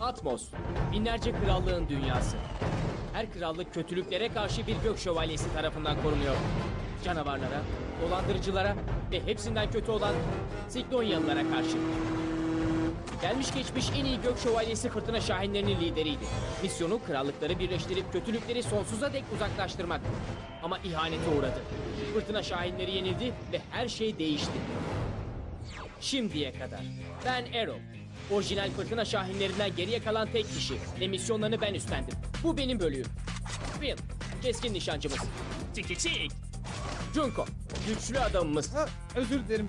Atmos, binlerce krallığın dünyası. Her krallık kötülüklere karşı bir gök şövalyesi tarafından korunuyor. Canavarlara, dolandırıcılara ve hepsinden kötü olan Siklonyalılara karşı. Gelmiş geçmiş en iyi gök şövalyesi fırtına şahinlerinin lideriydi. Misyonu krallıkları birleştirip kötülükleri sonsuza dek uzaklaştırmak. Ama ihanete uğradı. Fırtına şahinleri yenildi ve her şey değişti. Şimdiye kadar. Ben Arrow. Orijinal fırtına şahinlerinden geriye kalan tek kişi ve misyonlarını ben üstlendim. Bu benim bölüğüm. Finn, keskin nişancımız. Tiki çik. Junko, güçlü adamımız. Ha, özür dilerim.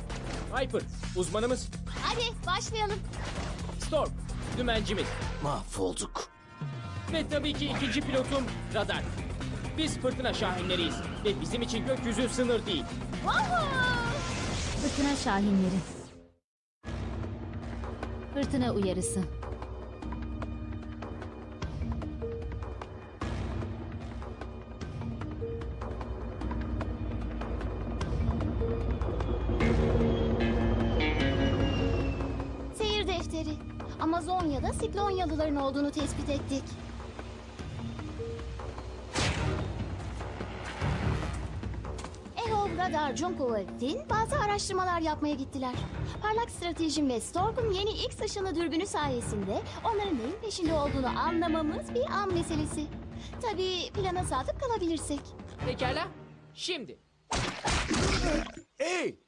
Hyper, uzmanımız. Hadi başlayalım. Storm, dümencimiz. Mahvolduk. Ve tabii ki ikinci pilotum Radar. Biz fırtına şahinleriyiz ve bizim için gökyüzü sınır değil. Woohoo! Fırtına şahinleri. Fırtına uyarısı. Seyir defteri. Amazonya'da Siklonyalıların olduğunu tespit ettik. Ve Finn bazı araştırmalar yapmaya gittiler. Parlak stratejim ve Stork'un yeni X ışını dürbünü sayesinde onların neyin peşinde olduğunu anlamamız bir an meselesi. Tabii plana sadık kalabilirsek. Pekala, şimdi. Hey!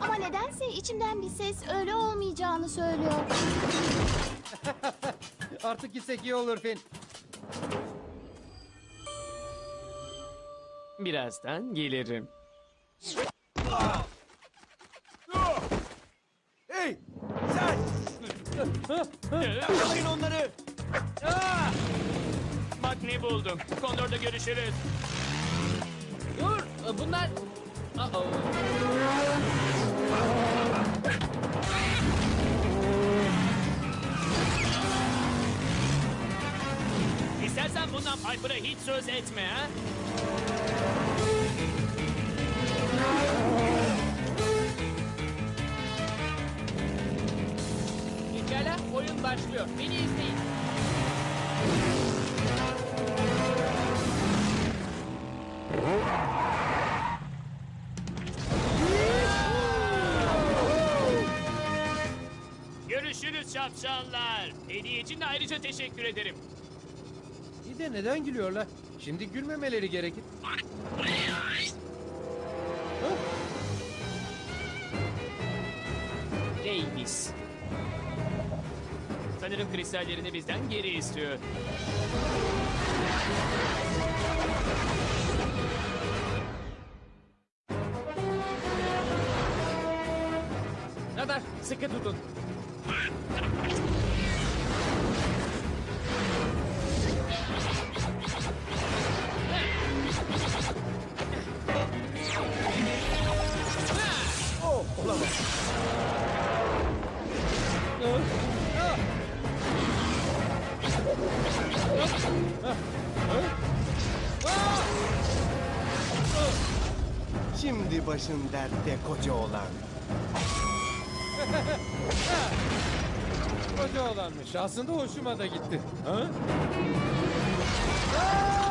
Ama nedense içimden bir ses öyle olmayacağını söylüyor. Artık gitsek iyi olur Finn. Birazdan gelirim. Hey! Sen! Yakalayın onları! Bak ne buldum. Kondor'da görüşürüz. Dur, bunlar... Uh-oh. İstersen bundan Piper'a hiç söz etme ha. Pekala, oyun başlıyor. Beni izleyin. Görüşürüz şapşallar. Hediye için de ayrıca teşekkür ederim. De neden gülüyorlar? Şimdi gülmemeleri gerekir. Davis. Sanırım kristallerini bizden geri istiyor. Radar, sıkı tutun. Şimdi başın dertte koca olan. Koca olanmış. Aslında hoşuma da gitti. Ha? Aa!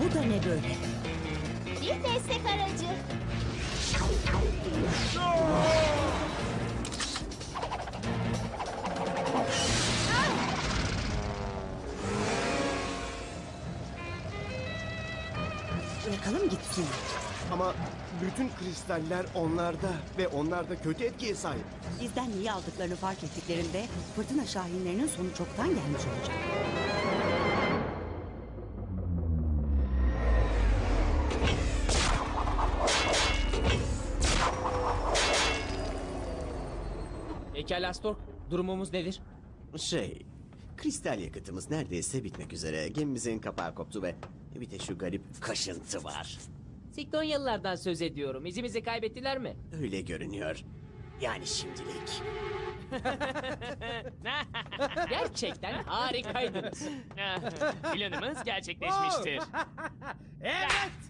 Bu da ne böyle? Bir destek aracı. Bırakalım gitsin. Ama bütün kristaller onlarda ve onlar da kötü etkiye sahip. Bizden neyi aldıklarını fark ettiklerinde fırtına şahinlerinin sonu çoktan gelmiş olacak. Pekala Stork, durumumuz nedir? Şey, kristal yakıtımız neredeyse bitmek üzere. Gemimizin kapağı koptu ve bir de şu garip kaşıntı var. Siklonyalılardan söz ediyorum. İzimizi kaybettiler mi? Öyle görünüyor. Yani şimdilik. Gerçekten harikaydınız. Planımız gerçekleşmiştir.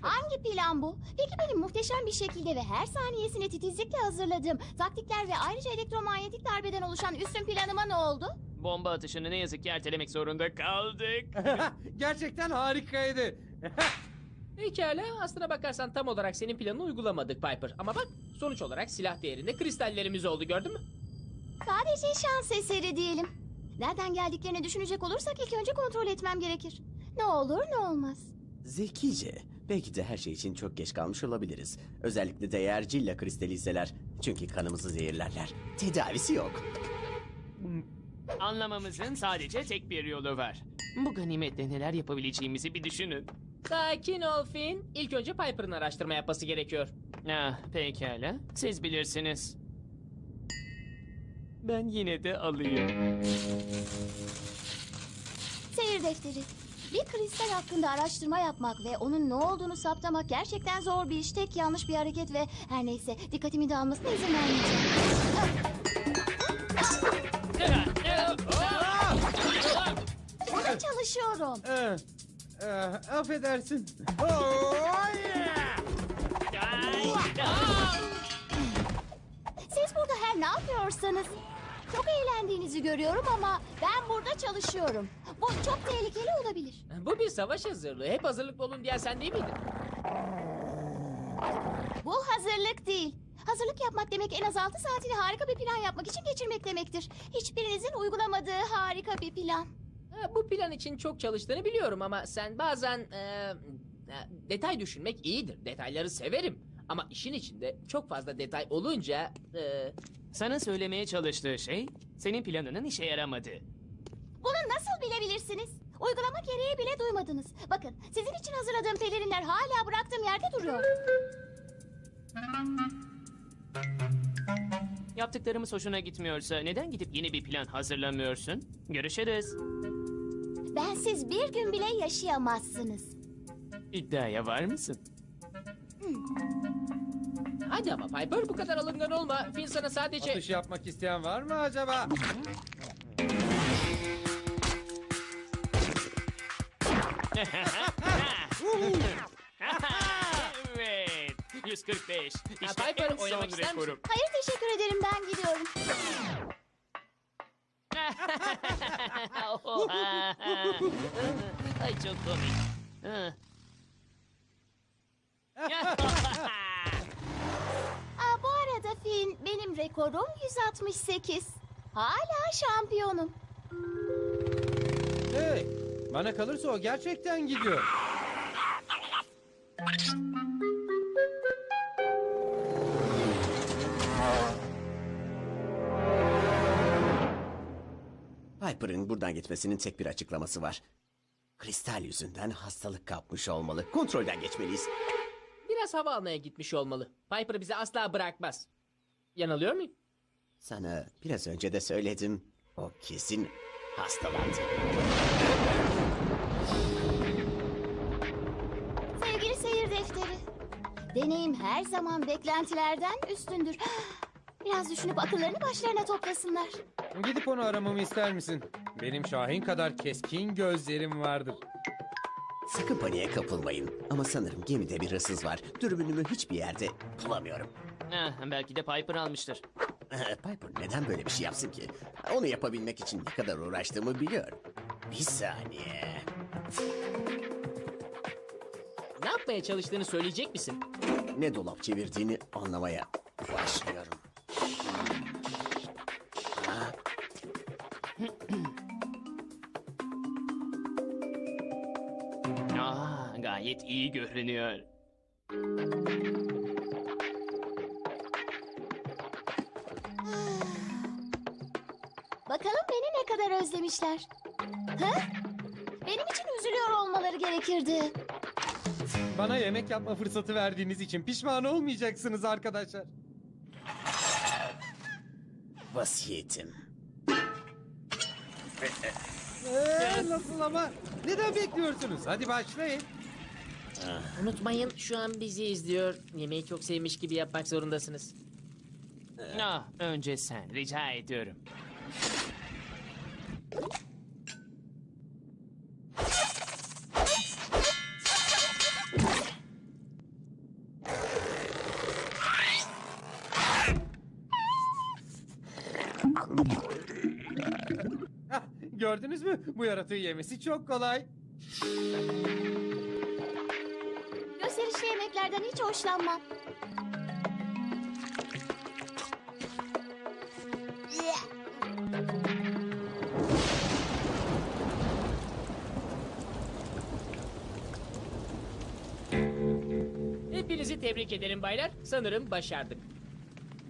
Hangi plan bu? Peki benim muhteşem bir şekilde ve her saniyesini titizlikle hazırladığım taktikler ve ayrıca elektromanyetik darbeden oluşan üstün planıma ne oldu? Bomba atışını ne yazık ki ertelemek zorunda kaldık. Gerçekten harikaydı. Pekala, aslına bakarsan tam olarak senin planını uygulamadık Piper. Ama bak, sonuç olarak silah değerinde kristallerimiz oldu gördün mü? Sadece şans eseri diyelim. Nereden geldiklerini düşünecek olursak ilk önce kontrol etmem gerekir. Ne olur ne olmaz. Zekice. Belki de her şey için çok geç kalmış olabiliriz. Özellikle de eğer cilla kristali iseler. Çünkü kanımızı zehirlerler. Tedavisi yok. Anlamamızın sadece tek bir yolu var. Bu ganimetle neler yapabileceğimizi bir düşünün. Sakin ol Finn. İlk önce Piper'ın araştırma yapması gerekiyor. Ah, pekala. Siz bilirsiniz. Ben yine de alayım. Seyir defteri. Bir kristal hakkında araştırma yapmak ve onun ne olduğunu saptamak gerçekten zor bir iş. Tek yanlış bir hareket ve her neyse dikkatimi dağılmasına izin vermeyeceğim. Burada çalışıyorum. Ee, e, affedersin. Siz burada her ne yapıyorsanız çok eğlendiğinizi görüyorum ama ben burada çalışıyorum. Bu çok tehlikeli olabilir. Bu bir savaş hazırlığı. Hep hazırlıklı olun diyen sen değil miydin? Bu hazırlık değil. Hazırlık yapmak demek en az 6 saatini harika bir plan yapmak için geçirmek demektir. Hiçbirinizin uygulamadığı harika bir plan. Bu plan için çok çalıştığını biliyorum ama sen bazen e, e, detay düşünmek iyidir. Detayları severim. Ama işin içinde çok fazla detay olunca e, Sana söylemeye çalıştığı şey senin planının işe yaramadı. Bunu nasıl bilebilirsiniz? Uygulama gereği bile duymadınız. Bakın sizin için hazırladığım pelerinler hala bıraktığım yerde duruyor. Yaptıklarımız hoşuna gitmiyorsa neden gidip yeni bir plan hazırlamıyorsun? Görüşürüz. Bensiz bir gün bile yaşayamazsınız. İddiaya var mısın? hadi ama Piper bu kadar alıngan olma. Finn sana sadece... Atış yapmak isteyen var mı acaba? evet. 145. İşte Piper, en oynamak son ister misin? rekorum. Hayır teşekkür ederim ben gidiyorum. Ay çok komik. Aa, bu arada Finn benim rekorum 168. Hala şampiyonum. Hey, bana kalırsa o gerçekten gidiyor. Piper'ın buradan gitmesinin tek bir açıklaması var. Kristal yüzünden hastalık kapmış olmalı. Kontrolden geçmeliyiz. Biraz hava almaya gitmiş olmalı. Piper bizi asla bırakmaz. Yanılıyor muyum? Sana biraz önce de söyledim. O kesin hastalandı. Sevgili seyir defteri. Deneyim her zaman beklentilerden üstündür. Biraz düşünüp akıllarını başlarına toplasınlar. Gidip onu aramamı ister misin? Benim Şahin kadar keskin gözlerim vardır. Sakın paniğe kapılmayın. Ama sanırım gemide bir hırsız var. Dürbünümü hiçbir yerde bulamıyorum. Ah, belki de Piper almıştır. Piper neden böyle bir şey yapsın ki? Onu yapabilmek için ne kadar uğraştığımı biliyorum. Bir saniye. Ne yapmaya çalıştığını söyleyecek misin? Ne dolap çevirdiğini anlamaya başlıyorum. Ah, gayet iyi görünüyor. Bakalım beni ne kadar özlemişler. Ha? Benim için üzülüyor olmaları gerekirdi. Bana yemek yapma fırsatı verdiğiniz için pişman olmayacaksınız arkadaşlar. Vasiyetim. Ee, nasıl ama? Neden bekliyorsunuz? Hadi başlayın. Unutmayın şu an bizi izliyor. Yemeği çok sevmiş gibi yapmak zorundasınız. Ah, önce sen, rica ediyorum. Gördünüz mü? Bu yaratığı yemesi çok kolay. Gösterişli yemeklerden hiç hoşlanmam. Hepinizi tebrik ederim baylar. Sanırım başardık.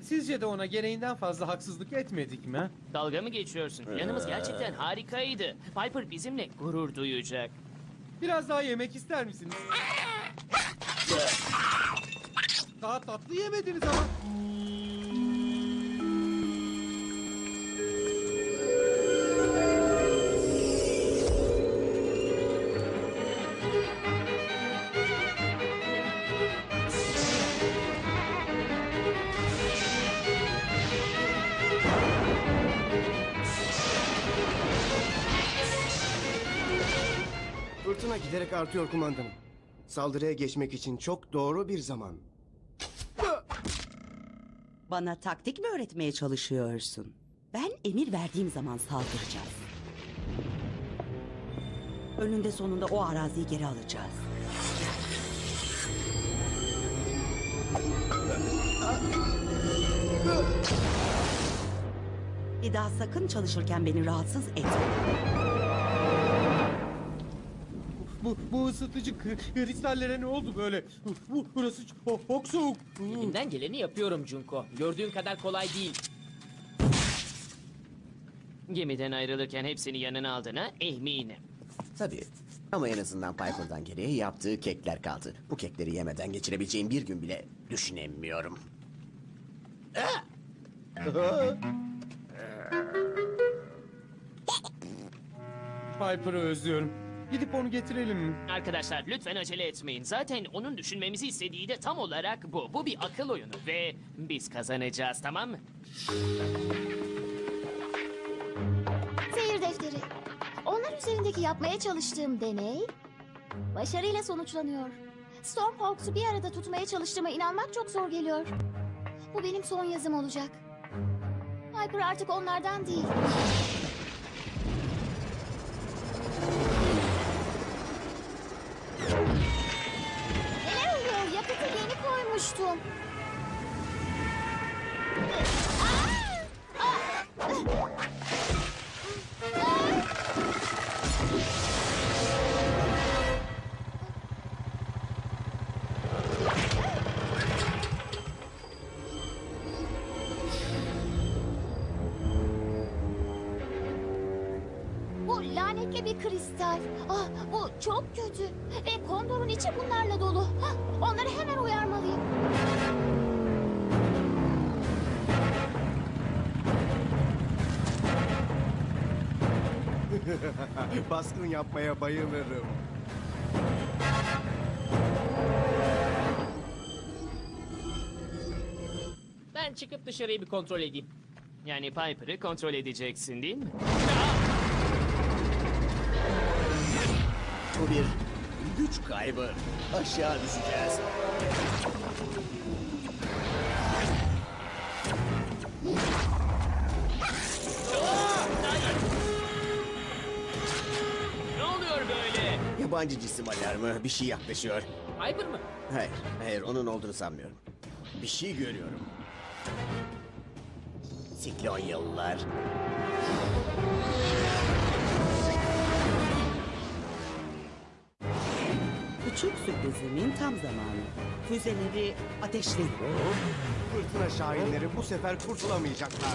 Sizce de ona gereğinden fazla haksızlık etmedik mi? Dalga mı geçiyorsun? Planımız gerçekten harikaydı. Piper bizimle gurur duyacak. Biraz daha yemek ister misiniz? Daha tatlı yemediniz ama. Fırtına giderek artıyor kumandanım. Saldırıya geçmek için çok doğru bir zaman. Bana taktik mi öğretmeye çalışıyorsun? Ben emir verdiğim zaman saldıracağız. Önünde sonunda o araziyi geri alacağız. Bir daha sakın çalışırken beni rahatsız etme. Bu, bu ısıtıcı kristallere ne oldu böyle? Bu, burası çok, çok soğuk. Elimden geleni yapıyorum Junko. Gördüğün kadar kolay değil. Gemiden ayrılırken hepsini yanına aldığına eminim. Tabii. Ama en azından Piper'dan geriye yaptığı kekler kaldı. Bu kekleri yemeden geçirebileceğim bir gün bile düşünemiyorum. Piper'ı özlüyorum. Gidip onu getirelim mi? Arkadaşlar lütfen acele etmeyin. Zaten onun düşünmemizi istediği de tam olarak bu. Bu bir akıl oyunu ve biz kazanacağız tamam mı? Seyir defteri. Onlar üzerindeki yapmaya çalıştığım deney başarıyla sonuçlanıyor. Stormhawks'u bir arada tutmaya çalıştığıma inanmak çok zor geliyor. Bu benim son yazım olacak. Piper artık onlardan değil. Yeni koymuştum. Aa! Ah, bu çok kötü. Ve kondorun içi bunlarla dolu. Ah, onları hemen uyarmalıyım. Baskın yapmaya bayılırım. Ben çıkıp dışarıyı bir kontrol edeyim. Yani Piper'ı kontrol edeceksin değil mi? Bu bir güç kaybı. Aşağı düşeceğiz. Ne oluyor böyle? Yabancı cisim alarmı. Bir şey yaklaşıyor. Piper mı? Hayır, hayır onun olduğunu sanmıyorum. Bir şey görüyorum. Siklonyalılar. Bu Küçük sürprizimin tam zamanı. Füzeleri ateşleyin. Fırtına şahinleri bu sefer kurtulamayacaklar.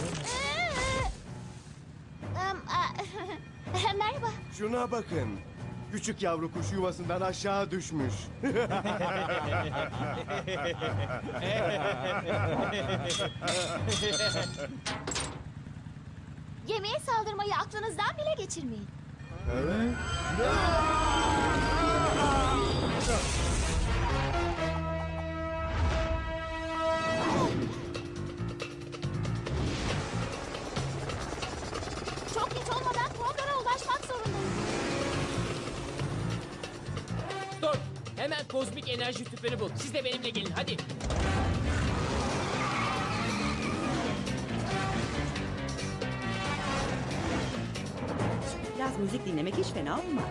Em, a- Merhaba. Şuna bakın. Küçük yavru kuş yuvasından aşağı düşmüş. Yemeğe saldırmayı aklınızdan bile geçirmeyin. Çok geç olmadan Kondor'a ulaşmak zorundayız. Storm hemen kozmik enerji tüpünü bul. Siz de benimle gelin hadi. Biraz müzik dinlemek hiç fena olmaz.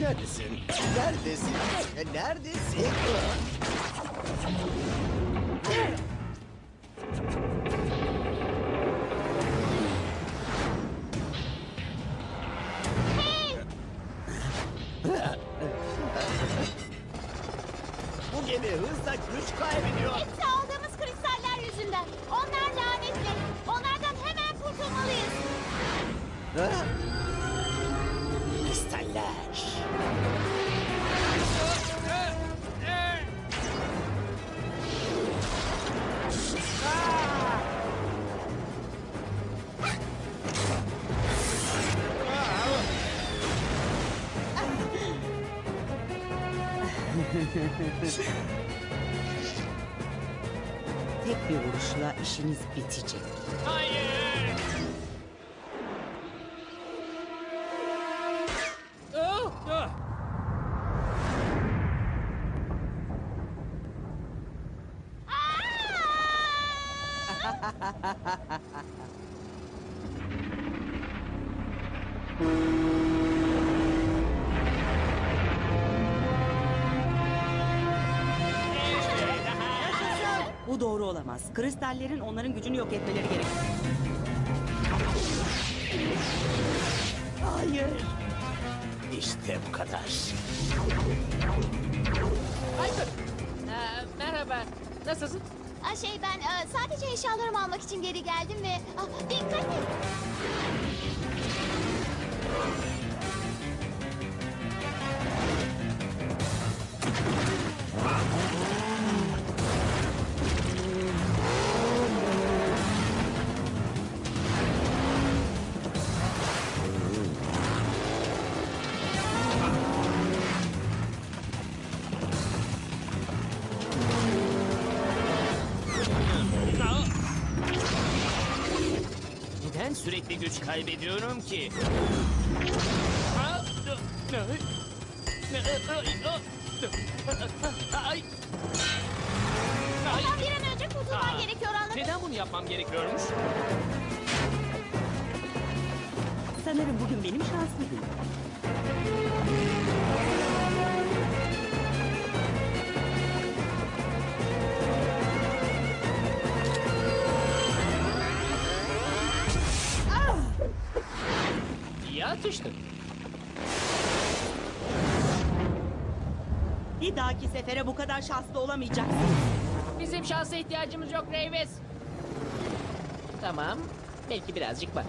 Neredesin? Neredesin? Neredesin? Tek bir vuruşla işiniz bitecek. Hayır. Olamaz. Kristallerin onların gücünü yok etmeleri gerek. Hayır. İşte bu kadar. Aykut. Ee, merhaba. Nasılsın? Aa, şey ben e, sadece eşyalarımı almak için geri geldim ve Aa, dikkat et. Güç kaybediyorum ki? Ay. Ay. Ondan bir an önce kurtulman Aa. gerekiyor anladın mı? Neden bunu yapmam gerekiyormuş? Sanırım bugün benim şanslı günüm. Atıştın. Bir dahaki sefere bu kadar şanslı olamayacaksın. Bizim şansa ihtiyacımız yok Reyves. Tamam. Belki birazcık var.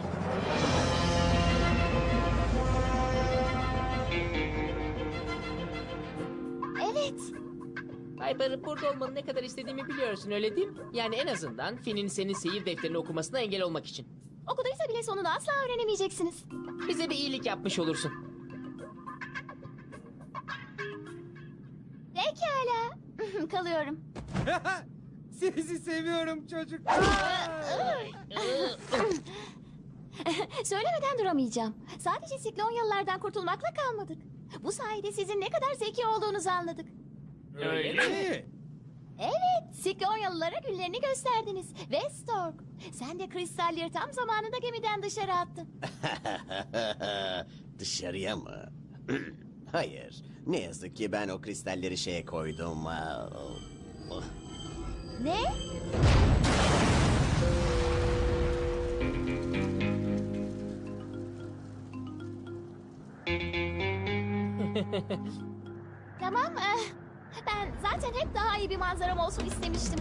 Evet. Piper burada olmanın ne kadar istediğimi biliyorsun öyle değil mi? Yani en azından Finn'in senin seyir defterini okumasına engel olmak için. Okuduysa bile sonunu asla öğrenemeyeceksiniz. Bize bir iyilik yapmış olursun. Pekala. Kalıyorum. Sizi seviyorum çocuk. Söylemeden duramayacağım. Sadece Siklonyalılardan kurtulmakla kalmadık. Bu sayede sizin ne kadar zeki olduğunuzu anladık. Öyle mi? Evet, Siklonyalılara günlerini gösterdiniz. Ve Stork, sen de kristalleri tam zamanında gemiden dışarı attın. Dışarıya mı? Hayır. Ne yazık ki ben o kristalleri şeye koydum. Aa. Ne? tamam, eh, ben zaten hep daha iyi bir manzaram olsun istemiştim.